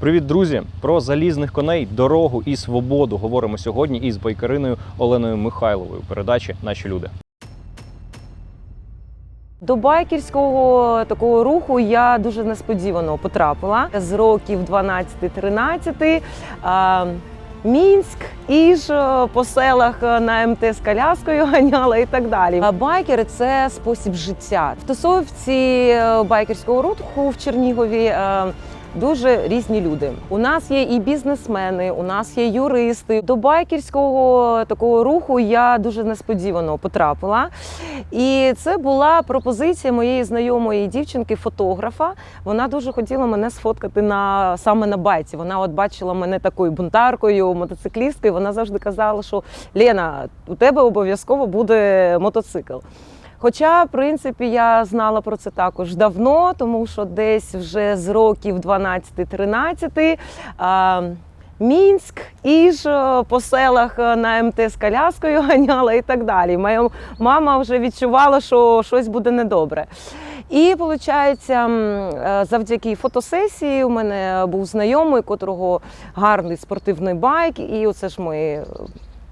Привіт, друзі! Про залізних коней, дорогу і свободу говоримо сьогодні із байкариною Оленою Михайловою. Передачі наші люди. До байкерського такого руху я дуже несподівано потрапила з років 12-13. Мінськ, Іж е, по селах е, на МТ з коляскою ганяла і так далі. Байкери це спосіб життя. В тусовці е, байкерського руху в Чернігові. Дуже різні люди. У нас є і бізнесмени, у нас є юристи. До байкерського такого руху я дуже несподівано потрапила. І це була пропозиція моєї знайомої дівчинки, фотографа. Вона дуже хотіла мене сфоткати на саме на байці. Вона от бачила мене такою бунтаркою, мотоциклісткою. Вона завжди казала, що Лена, у тебе обов'язково буде мотоцикл. Хоча, в принципі, я знала про це також давно, тому що десь вже з років 12-13 а, Мінськ, Іж е, по селах е, на МТ з коляскою ганяла і так далі. Моя мама вже відчувала, що щось буде недобре. І виходить, завдяки фотосесії у мене був знайомий, котрого гарний спортивний байк, і оце ж ми е,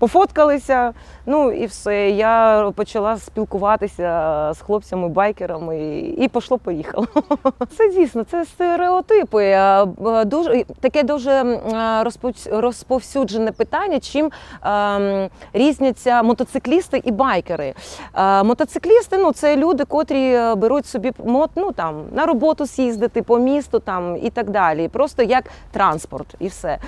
пофоткалися. Ну і все. Я почала спілкуватися з хлопцями-байкерами і пішло поїхало. Це дійсно це стереотипи. Дуже таке дуже розповсюджене питання, чим різняться мотоциклісти і байкери. Мотоциклісти ну це люди, котрі е, беруть собі мот, ну там на роботу з'їздити по місту там і так далі. Просто як транспорт, і все.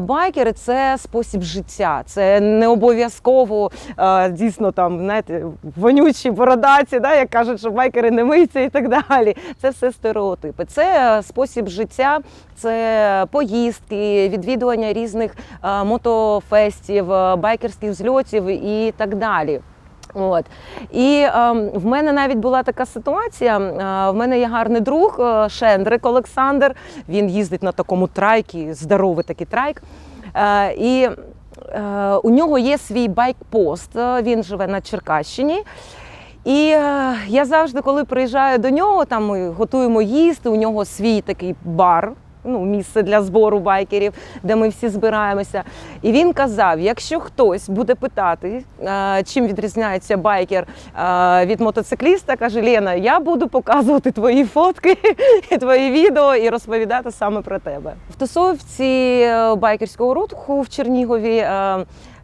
Байкери це спосіб життя. Це не обов'язково е, дійсно там, знаєте, вонючі бородаці, да, як кажуть, що байкери не миються і так далі. Це все стереотипи. Це е, спосіб життя, це поїздки, відвідування різних е, мотофестів, е, байкерських зльотів і так далі. От і ем, в мене навіть була така ситуація. Е, в мене є гарний друг е, Шендрик Олександр. Він їздить на такому трайкі, здоровий такий трайк. Е, і е, у нього є свій байк-пост. е, Він живе на Черкащині. І е, я завжди, коли приїжджаю до нього, там ми готуємо їсти. У нього свій такий бар. Ну, місце для збору байкерів, де ми всі збираємося. І він казав: якщо хтось буде питати, е, чим відрізняється байкер е, від мотоцикліста, каже Лена, я буду показувати твої фотки, твої відео і розповідати саме про тебе. В тусовці е, байкерського руху в Чернігові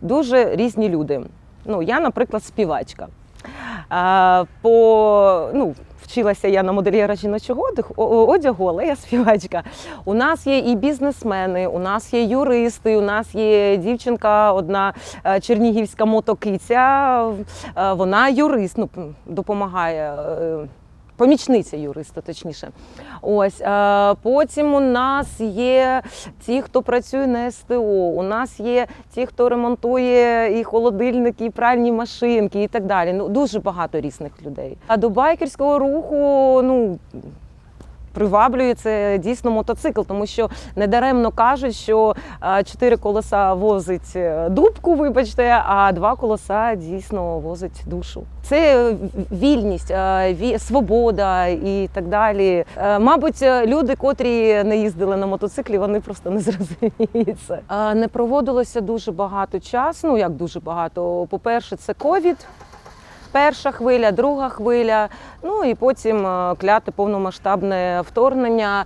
дуже різні люди. Ну, я, наприклад, співачка. Е, По, ну, вчилася я на модельєра жіночого одягу- але я співачка. У нас є і бізнесмени, у нас є юристи, у нас є дівчинка, одна е, чернігівська мотокиця. е, Вона юрист, ну, допомагає. Помічниця юриста, точніше. Ось е, потім у нас є ті, хто працює на СТО. У нас є ті, хто ремонтує і холодильники, і пральні машинки, і так далі. Ну дуже багато різних людей. А до байкерського руху, ну. Приваблює це дійсно мотоцикл, тому що недаремно кажуть, що е, чотири колеса возить е, дубку, вибачте, а два колеса дійсно возить душу. Це вільність, е, свобода і так далі. Мабуть, люди, котрі не їздили на мотоциклі, вони просто не зрозуміють це. Не проводилося дуже багато часу. Ну як дуже багато. По-перше, це ковід. Перша хвиля, друга хвиля, ну і потім е, кляте повномасштабне вторгнення.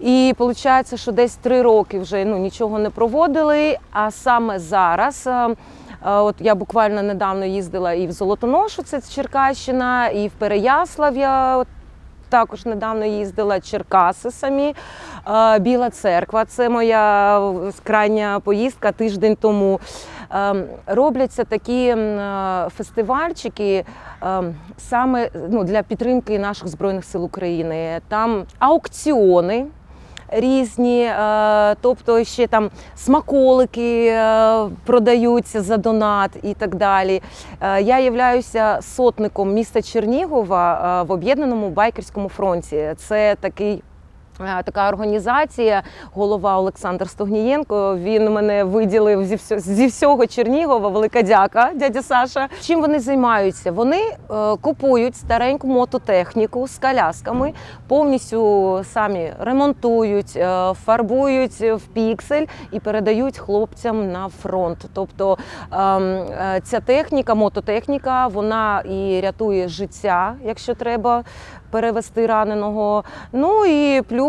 І виходить, що десь три роки вже ну, нічого не проводили. А саме зараз, е, е, от я буквально недавно їздила і в Золотоношу, це Черкащина, і в Переяслав я також недавно їздила Черкаси самі. Біла церква це моя крайня поїздка тиждень тому. Ем, Робляться такі е, фестивальчики ем, саме ну, для підтримки наших збройних сил України. Там аукціони. Різні, е, тобто ще там смаколики е, продаються за донат і так далі. Я являюся сотником міста Чернігова в об'єднаному байкерському фронті. Це такий така організація, голова Олександр Стогнієнко. Він мене виділив зі всього, зі всього Чернігова. Велика дяка, дядя Саша. Чим вони займаються? Вони е, купують стареньку мототехніку з колясками, повністю самі ремонтують, е, фарбують в піксель і передають хлопцям на фронт. Тобто ем, е, ця техніка, мототехніка, вона і рятує життя, якщо треба перевести раненого. Ну і плюс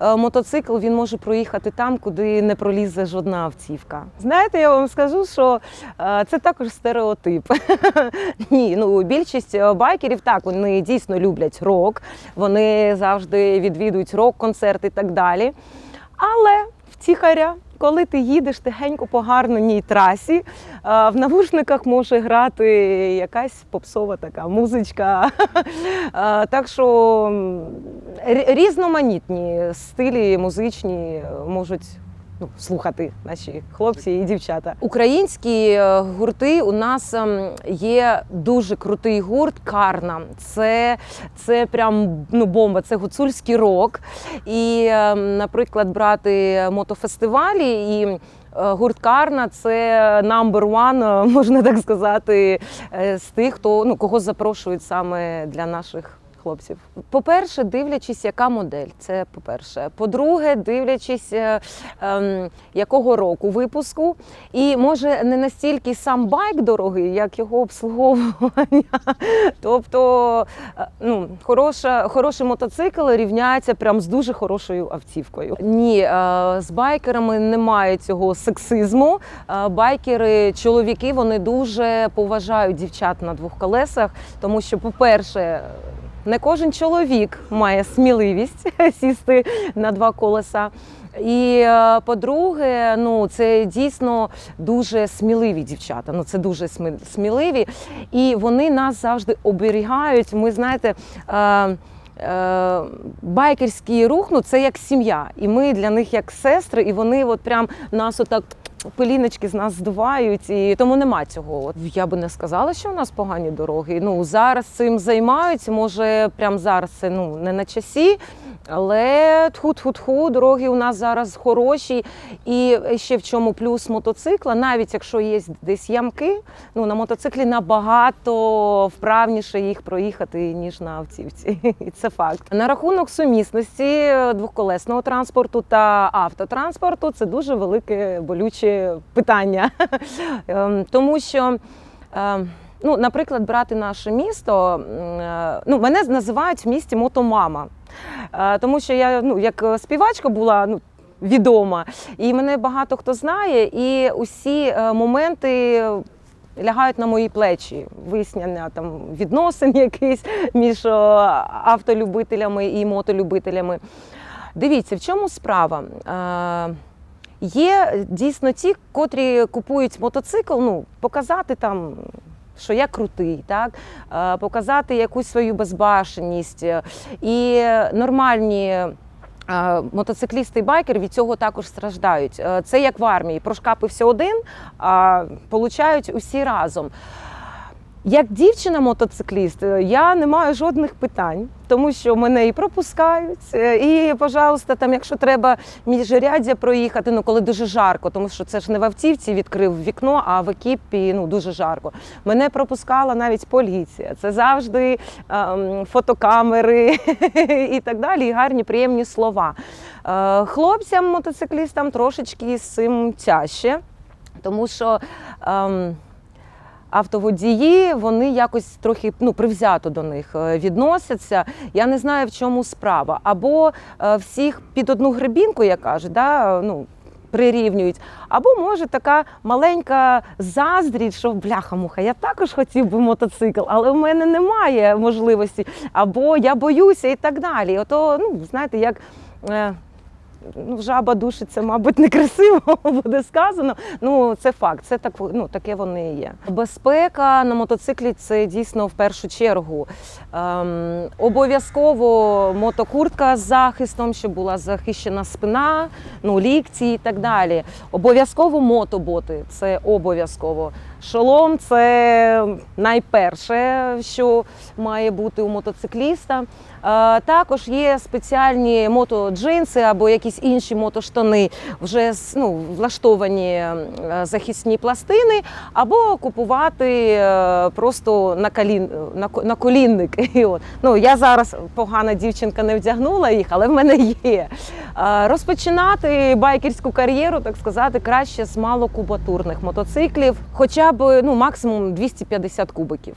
е, мотоцикл він може проїхати там, куди не пролізе жодна автівка. Знаєте, я вам скажу, що е, це також стереотип. Ні, ну більшість е, байкерів так вони дійсно люблять рок, вони завжди відвідують рок-концерти і так далі. Але втіхаря, коли ти їдеш тихенько по гарній трасі, е, в навушниках може грати якась попсова така музичка. Е, Так що різноманітні стилі музичні можуть. Ну, слухати наші хлопці і дівчата. Українські е, гурти у нас ем, є дуже крутий гурт Карна. Це, це прям ну, бомба, це гуцульський рок. І, ем, наприклад, брати мотофестивалі і. е, Гурт Карна це number one, е, можна так сказати, з тих, хто ну кого запрошують саме для наших хлопців. По-перше, дивлячись, яка модель. Це по-перше. По-друге, дивлячись, е, ем, якого року випуску. І може не настільки сам байк дорогий, як його обслуговування. Тобто, е, ну, хороша, хороший мотоцикл рівняється прям з дуже хорошою автівкою. Ні, е, з байкерами немає цього сексизму. Е, Байкери, чоловіки, вони дуже поважають дівчат на двох колесах, тому що, по-перше, не кожен чоловік має сміливість сісти на два колеса. І е, по-друге, ну це дійсно дуже сміливі дівчата. Ну це дуже сміливі, і вони нас завжди оберігають. Ми знаєте. Е, е, Байкерський рух ну це як сім'я, і ми для них як сестри, і вони от прям нас отак пиліночки з нас здувають, і тому нема цього. От я би не сказала, що у нас погані дороги. Ну зараз цим займаються. Може, прямо зараз це ну не на часі, але тху-тху-тху, дороги у нас зараз хороші. І ще в чому плюс мотоцикла, навіть якщо є десь ямки, ну на мотоциклі набагато вправніше їх проїхати ніж на автівці. І це факт. На рахунок сумісності двохколесного транспорту та автотранспорту це дуже велике болюче питання, Ем, тому що. Ну, наприклад, брати наше місто, е, ну мене називають в місті мотомама, Е, тому що я ну як співачка була ну. Відома, і мене багато хто знає, і усі е, моменти лягають на мої плечі. Вияснення там відносин якийсь між е, автолюбителями і мотолюбителями. Дивіться, в чому справа? Е, Є дійсно ті, котрі купують мотоцикл, ну показати там. Що я крутий, так Е, показати якусь свою безбашеність. І нормальні е, мотоциклісти і байкер від цього також страждають. Е, Це як в армії. Прошкапився один, а получають усі разом. Як дівчина-мотоцикліст, е, я не маю жодних питань, тому що мене і пропускають. е, І, пожалуйста, там, якщо треба міжряддя проїхати, ну коли дуже жарко, тому що це ж не в автівці відкрив вікно, а в екіпі ну дуже жарко. Мене пропускала навіть поліція. Це завжди ем, фотокамери і так далі. І гарні, приємні слова. Е, хлопцям, мотоциклістам трошечки з цим тяжче, тому що. Ем, автоводії вони якось трохи ну привзято до них е, відносяться. Я не знаю, в чому справа. Або е, всіх під одну гребінку, як кажуть, да, ну. Прирівнюють, або може така маленька заздрість, що бляха-муха, я також хотів би мотоцикл, але в мене немає можливості, або я боюся і так далі. Ото, ну знаєте, як е, ну, жаба душиться, мабуть, некрасиво буде сказано. Ну, це факт, це так, ну, таке вони є. Безпека на мотоциклі це дійсно в першу чергу. Ем, обов'язково мотокуртка з захистом, щоб була захищена спина, ну, лікті і так далі. Обов'язково мотоботи, це обов'язково. Шолом це найперше, що має бути у мотоцикліста. Також є спеціальні мотоджинси або якісь інші мотоштани, вже ну, влаштовані е, захисні пластини, або купувати е, просто на, колін, на, ко- на колінники. Ну, я зараз погана дівчинка не вдягнула їх, але в мене є. Розпочинати байкерську кар'єру, так сказати, краще з малокубатурних мотоциклів, хоча б ну, максимум 250 кубиків.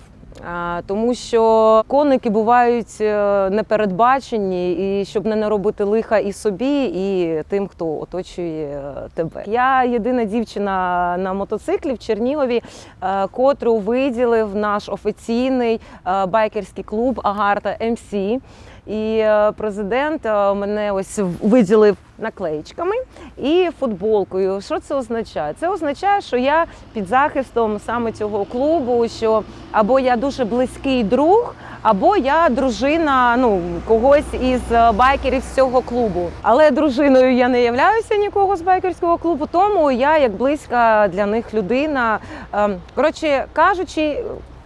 Тому що коники бувають е, непередбачені, і щоб не наробити лиха і собі, і тим, хто оточує е, тебе. Я єдина дівчина на мотоциклі в Чернігові, е, котру виділив наш офіційний байкерський клуб Агарта МС. І е, президент е, мене ось виділив наклеїчками і футболкою. Що це означає? Це означає, що я під захистом саме цього клубу, що або я дуже близький друг, або я дружина ну, когось із е, байкерів з цього клубу. Але дружиною я не являюся нікого з байкерського клубу, тому я як близька для них людина. Ем, Коротше кажучи.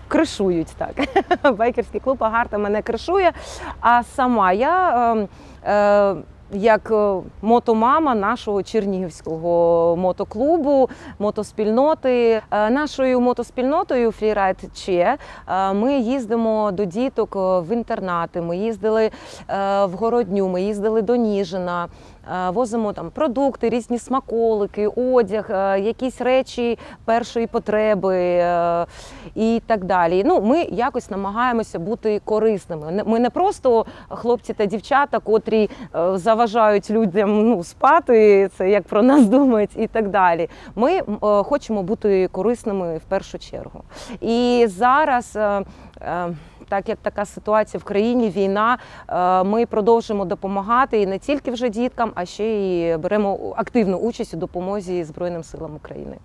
Кришують так. Байкерський клуб Агарта мене кришує. А сама я Е, е, як е, мотомама нашого чернігівського мотоклубу, мотоспільноти. Е, Нашою мотоспільнотою Freeride Че е, ми їздимо до діток в інтернати. Ми їздили в Городню, ми їздили до Ніжина. Возимо там продукти, різні смаколики, одяг, якісь речі першої потреби і так далі. Ну, ми якось намагаємося бути корисними. Ми не просто хлопці та дівчата, котрі е, заважають людям ну, спати, це як про нас думають, і так далі. Ми е, хочемо бути корисними в першу чергу. І зараз. е, е, так як така ситуація в країні, війна, ми продовжимо допомагати і не тільки вже діткам, а ще й беремо активну участь у допомозі Збройним силам України.